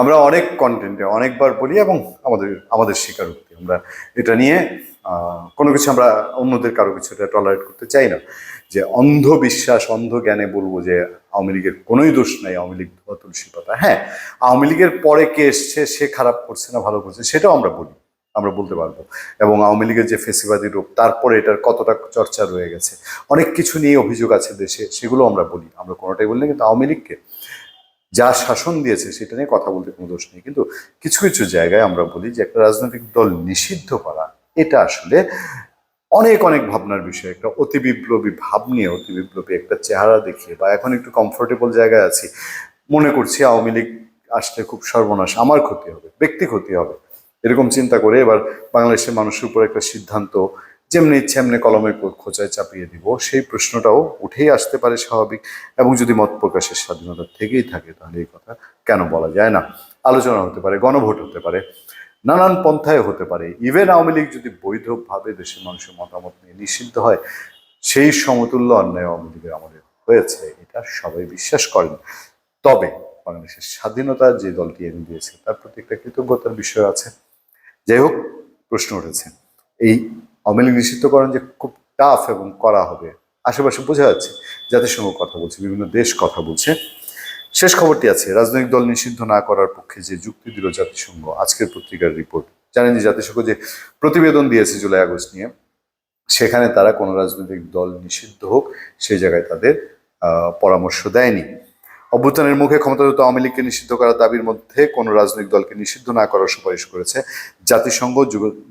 আমরা অনেক কন্টেন্টে অনেকবার বলি এবং আমাদের আমাদের স্বীকারোক্তি। আমরা এটা নিয়ে কোনো কিছু আমরা অন্যদের কারও কিছু এটা টলারেট করতে চাই না। যে অন্ধ বিশ্বাস অন্ধ জ্ঞানে বলব যে আওয়ামী লীগের কোনোই দোষ নাই আওয়ামী লীগ তুলসী পাতা হ্যাঁ আওয়ামী লীগের পরে কে এসছে, সে খারাপ করছে না, ভালো করছে, সেটাও আমরা বলি, আমরা বলতে পারব। এবং আওয়ামী লীগের যে ফেসিবাদী রূপ, তারপরে এটার কতটা চর্চা রয়ে গেছে, অনেক কিছু নিয়ে অভিযোগ আছে দেশে, সেগুলো আমরা বলি। আমরা কোনোটাই বলি না, কিন্তু আওয়ামী লীগকে যা শাসন দিয়েছে সেটা নিয়ে কথা বলতে কোনো দোষ নেই। কিন্তু কিছু কিছু জায়গায় আমরা বলি যে একটা রাজনৈতিক দল নিষিদ্ধ করা, এটা আসলে অনেক অনেক ভাবনার বিষয়। একটা অতি বিপ্লবী ভাব নিয়ে, অতি বিপ্লবী একটা চেহারা দেখিয়ে, বা এখন একটু কমফোর্টেবল জায়গায় আছি, মনে করছি আওয়ামী লীগ আসলে খুব সর্বনাশ, আমার ক্ষতি হবে, ব্যক্তি ক্ষতি হবে। এরকম চিন্তা করে এবার বাংলাদেশের মানুষের উপর একটা সিদ্ধান্ত যেমনি ইচ্ছে এমনি কলমের খোঁচায় চাপিয়ে দিব, সেই প্রশ্নটাও উঠেই আসতে পারে স্বাভাবিক এবং যদি মত প্রকাশের স্বাধীনতা থেকেই থাকে, তাহলে এই কথা কেন বলা যায় না? আলোচনা হতে পারে, গণভোট হতে পারে, নানান পন্থায় হতে পারে। ইভেন আওয়ামী লীগ যদি বৈধভাবে দেশের মানুষের মতামত নিয়ে নিষিদ্ধ হয়, সেই সমতুল্য অন্যায় আওয়ামী লীগের আমাদের হয়েছে, এটা সবাই বিশ্বাস করেন। তবে বাংলাদেশের স্বাধীনতা যে দলটি এনে দিয়েছে, তার প্রতি একটা কৃতজ্ঞতার বিষয় আছে। যাই হোক, প্রশ্ন উঠেছে, এই আওয়ামী লীগ নিষিদ্ধকরণ যে খুব টাফ এবং করা হবে। আশেপাশে বোঝা যাচ্ছে, জাতিসংঘ কথা বলছে, বিভিন্ন দেশ কথা বলছে। শেষ খবরটি আছে, রাজনৈতিক দল নিষিদ্ধ না করার পক্ষে যে যুক্তি দিল জাতিসংঘ, আজকের পত্রিকার রিপোর্ট জানেন যে জাতিসংঘ যে প্রতিবেদন দিয়েছে জুলাই আগস্ট নিয়ে, সেখানে তারা কোনো রাজনৈতিক দল নিষিদ্ধ হোক, সেই জায়গায় তাদের পরামর্শ দেয়নি। অভ্যুত্থানের মুখে ক্ষমতাযুক্ত আওয়ামী লীগকে নিষিদ্ধ করার দাবির মধ্যে কোনো রাজনৈতিক দলকে নিষিদ্ধ না করার সুপারিশ করেছে জাতিসংঘ।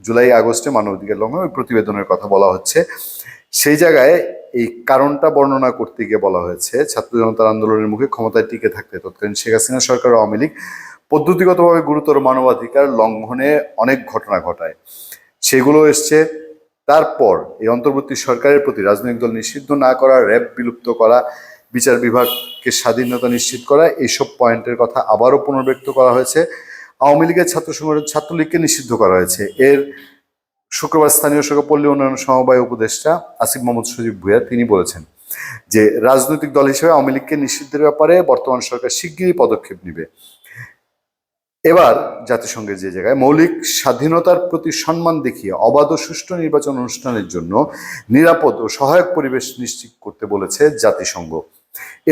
জুলাই, আগস্টে মানবাধিকার লঙ্ঘন প্রতিবেদনের কথা বলা হচ্ছে। সেই জায়গায় এই কারণটা বর্ণনা করতে গিয়ে বলা হয়েছে, ছাত্র জনতার আন্দোলনের মুখে ক্ষমতায় টিকে থাকতে। তৎকালীন শেখ হাসিনা সরকার আওয়ামী লীগ পদ্ধতিগতভাবে গুরুতর মানবাধিকার লঙ্ঘনে অনেক ঘটনা ঘটায়। সেগুলো এসছে। তারপর এই অন্তর্বর্তী সরকারের প্রতি রাজনৈতিক দল নিষিদ্ধ না করা, র্যাব বিলুপ্ত করা বিচার বিভাগকে স্বাধীনতা নিশ্চিত করা এইসব পয়েন্টের কথা আবারও পুনর্ব্যক্ত করা হয়েছে। আওয়ামী লীগের ছাত্র সংগঠন ছাত্রলীগকে নিষিদ্ধ করা হয়েছে। এর শুক্রবার স্থানীয় সরকার পল্লী উন্নয়ন সমবায় উপদেষ্টা আসিফ মোহাম্মদ সজীব ভুইয়া তিনি বলেছেন যে রাজনৈতিক দল হিসেবে আওয়ামী লীগকে নিষিদ্ধের ব্যাপারে বর্তমান সরকার শিগগিরই পদক্ষেপ নেবে। এবার জাতিসংঘের যে জায়গায় মৌলিক স্বাধীনতার প্রতি সম্মান দেখিয়ে অবাধ ও সুষ্ঠু নির্বাচন অনুষ্ঠানের জন্য নিরাপদ ও সহায়ক পরিবেশ নিশ্চিত করতে বলেছে জাতিসংঘ।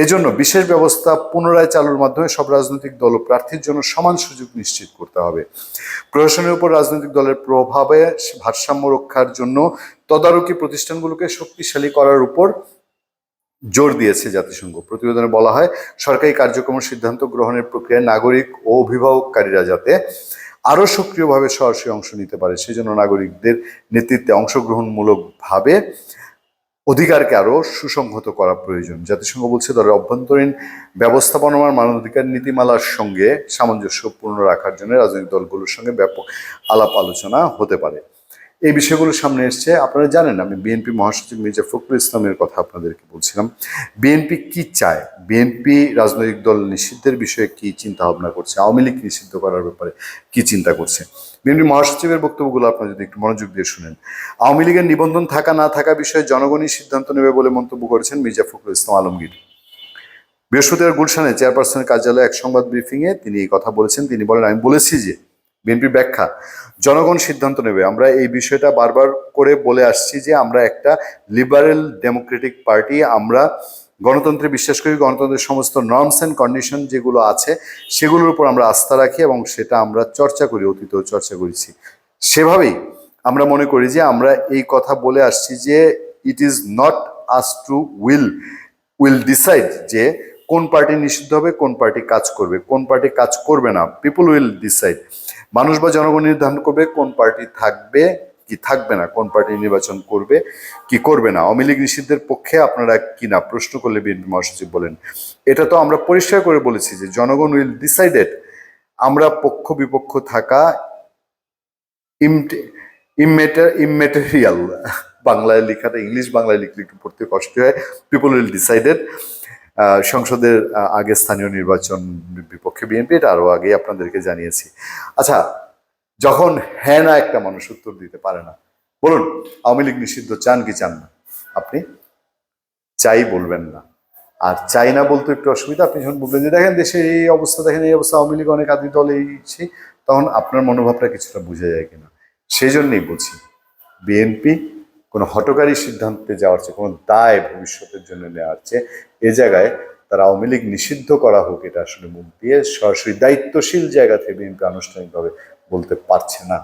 এজন্য বিশেষ ব্যবস্থা পুনরায় চালুর মাধ্যমে সব রাজনৈতিক দল ও প্রার্থীর জন্য সমান সুযোগ নিশ্চিত করতে হবে। প্রশাসনের উপর রাজনৈতিক দলের প্রভাবে ভারসাম্য রক্ষার জন্য তদারকি প্রতিষ্ঠানগুলোকে শক্তিশালী করার উপর জোর দিয়েছে জাতিসংঘ। প্রতিবেদনে বলা হয়, সরকারি কার্যক্রম সিদ্ধান্ত গ্রহণের প্রক্রিয়ায় নাগরিক ও অভিভাবককারীরা যাতে আরও সক্রিয়ভাবে সরাসরি অংশ নিতে পারে, সেজন্য নাগরিকদের নেতৃত্বে অংশগ্রহণমূলকভাবে অধিকারকে আরও সুসংহত করা প্রয়োজন। জাতিসংঘ বলছে তাদের অভ্যন্তরীণ ব্যবস্থাপনার মানবাধিকার নীতিমালার সঙ্গে সামঞ্জস্যপূর্ণ রাখার জন্য রাজনৈতিক দলগুলোর সঙ্গে ব্যাপক আলাপ আলোচনা হতে পারে। এই বিষয়গুলো সামনে এসছে। আপনারা জানেন, আমি বিএনপি মহাসচিব মির্জা ফখরুল ইসলামের কথা আপনাদেরকে বলছিলাম। বিএনপি কি চায়? বিএনপি রাজনৈতিক দল নিষিদ্ধের বিষয়ে কি চিন্তা ভাবনা করছে? আওয়ামী লীগ নিষিদ্ধ করার ব্যাপারে কি চিন্তা করছে? বিএনপি মহাসচিবের বক্তব্যগুলো আপনারা যদি একটু মনোযোগ দিয়ে শুনেন। আওয়ামী লীগের নিবন্ধন থাকা না থাকা বিষয়ে জনগণই সিদ্ধান্ত নেবে বলে মন্তব্য করেছেন মির্জা ফখরুল ইসলাম আলমগীর। বৃহস্পতিবার গুলশানে চেয়ারপারসনের কার্যালয়ে এক সংবাদ ব্রিফিংয়ে তিনি এই কথা বলেছেন। তিনি বলেন, আমি বলেছি যে বিএনপির ব্যাখ্যা, জনগণ সিদ্ধান্ত নেবে। আমরা এই বিষয়টা বারবার করে বলে আসছি যে আমরা একটা লিবারেল ডেমোক্রেটিক পার্টি, আমরা গণতন্ত্রে বিশ্বাস করি, গণতন্ত্রের সমস্ত নর্মস অ্যান্ড কন্ডিশন যেগুলো আছে, সেগুলোর উপর আমরা আস্থা রাখি এবং সেটা আমরা চর্চা করি, অতীতেও চর্চা করেছি। সেভাবেই আমরা মনে করি যে আমরা এই কথা বলে আসছি যে it is not us to will will decide যে কোন পার্টি নিষিদ্ধ হবে, কোন পার্টি কাজ করবে। কোন পার্টি কাজ করবে না পিপুল উইল ডিসাইড মানুষ বা জনগণ নির্ধারণ করবে কোন পার্টি থাকবে, কি থাকবে না, কোন পার্টি নির্বাচন করবে, কি করবে না। আওয়ামী লীগ নিষিদ্ধের পক্ষে আপনারা কি না প্রশ্ন করলে বিএনপি মহাসচিব বলেন। এটা তো আমরা পরিষ্কার করে বলেছি যে জনগণ উইল ডিসাইডেড আমরা পক্ষ বিপক্ষ থাকা ইমমেটার ইমমেটেরিয়াল বাংলায় লেখাটা, ইংলিশ বাংলায় লিখলে একটু পড়তে কষ্ট হয় পিপল উইল ডিসাইডেড সংসদের আগে স্থানীয় নির্বাচন বিপক্ষে বিএনপি, এটা আরও আগে আপনাদেরকে জানিয়েছি। আচ্ছা যখন হ্যাঁ না একটা মানুষ উত্তর দিতে পারে না, বলুন, আওয়ামী লীগ নিষিদ্ধ চান কি চান না? আপনি চাই বলবেন না। আর চাই না বলতে একটু অসুবিধা, আপনি যখন বলবেন যে দেখেন দেশের এই অবস্থা, দেখেন এই অবস্থা, আওয়ামী লীগ অনেক আদি দল এই তখন আপনার মনোভাবটা কিছুটা বোঝা যায় কিনা। সেই জন্যই বলছি, বিএনপি কোনো হটকারী সিদ্ধান্তে যাওয়ার চেয়ে, কোনো দায় ভবিষ্যতের জন্য নেওয়ার চেয়ে এ জায়গায় তারা আওয়ামী লীগ নিষিদ্ধ করা হোক, এটা আসলে মুখ দিয়ে সরাসরি দায়িত্বশীল জায়গা থেকে বিএনপি আনুষ্ঠানিকভাবে বলতে পারছে না।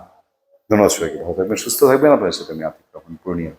ধন্যবাদ সবাইকে, ভালো থাকবেন, সুস্থ থাকবেন। আপনার সাথে আমি আতিক রহমান, পূর্ণিয়া।